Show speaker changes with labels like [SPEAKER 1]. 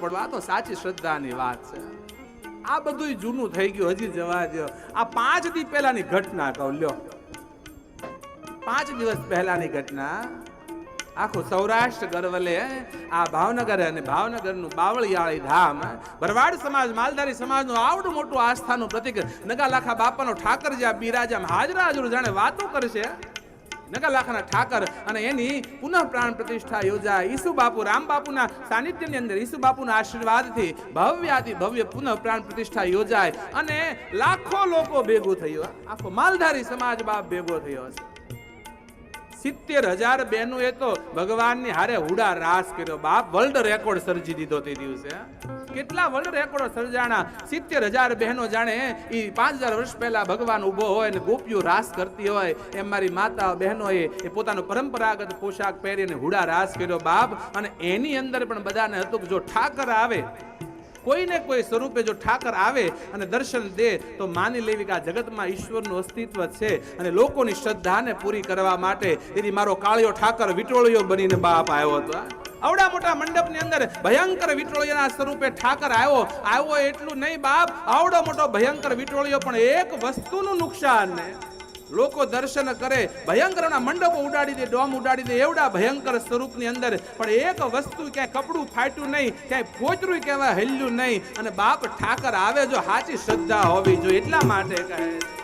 [SPEAKER 1] પડવા આ તો સાચી શ્રદ્ધાની વાત છે. આ બધું જૂનું થઈ ગયું, હજી જવા દો આ પાંચ દી પહેલાની ઘટના કહું, લ્યો. પાંચ દિવસ પહેલાની ઘટના. આખું સૌરાષ્ટ્ર ગરવલે આ ભાવનગર અને ભાવનગરનું બાવળિયાળી ધામ ભરવાડ સમાજ, માલધારી સમાજનું આવડું મોટું આસ્થાનું પ્રતિક નગાલાખા બાપાનો ઠાકર જ્યાં બિરાજા હાજરા હાજર જાણે વાતો કરશે. નગાલાખાના ઠાકર અને એની પુનઃ પ્રાણ પ્રતિષ્ઠા યોજાય. ઈસુ બાપુ, રામ બાપુના સાનિધ્યની અંદર ઈસુ બાપુના આશીર્વાદથી ભવ્યાથી ભવ્ય પુનઃ પ્રાણ પ્રતિષ્ઠા યોજાય અને લાખો લોકો ભેગું થયો. આખો માલધારી સમાજ બાપ ભેગો થયો છે સિત્તેર હજાર બહેનો એ તો ભગવાનની હારે હુડા રાસ કર્યો. બાપ વર્લ્ડ રેકોર્ડ સર્જી દીધો તે દિવસે કેટલા વર્લ્ડ રેકોર્ડ સર્જાણા? સિત્તેર હજાર બહેનો જાણે એ પાંચ હજાર વર્ષ પહેલા ભગવાન ઊભો હોય ને ગોપીઓ રાસ કરતી હોય. એમ મારી માતા બહેનોએ એ પોતાનો પરંપરાગત પોશાક પહેરીને હુડા રાસ કર્યો. બાપ, અને એની અંદર પણ બધાને હતું કે જો ઠાકર આવે કોઈને કોઈ સ્વરૂપે જો ઠાકર આવે અને દર્શન દે, તો માની લેવી કે આ જગતમાં ઈશ્વરનું અસ્તિત્વ છે અને લોકોની શ્રદ્ધાને પૂરી કરવા માટે તેથી મારો કાળિયો ઠાકર વિટોળિયો બનીને બાપ આવ્યો હતો આવડા મોટા મંડપની અંદર ભયંકર વિટોળિયાના સ્વરૂપે ઠાકર આવ્યો. આવ્યો એટલું નહીં બાપ, આવડો મોટો ભયંકર વિટોળિયો પણ એક વસ્તુનું નુકસાન ને. લોકો દર્શન કરે, ભયંકરના મંડપો ઉડાડી દે, ડોમ ઉડાડી દે, એવડા ભયંકર સ્વરૂપની અંદર. પણ એક વસ્તુ ક્યાંય કપડું ફાટ્યું નહીં, ક્યાંય ફોચરું કહેવાય હેલ્યું નહીં. અને બાપ ઠાકર આવે જો, સાચી શ્રદ્ધા હોવી જોઈએ, એટલા માટે કહે છે.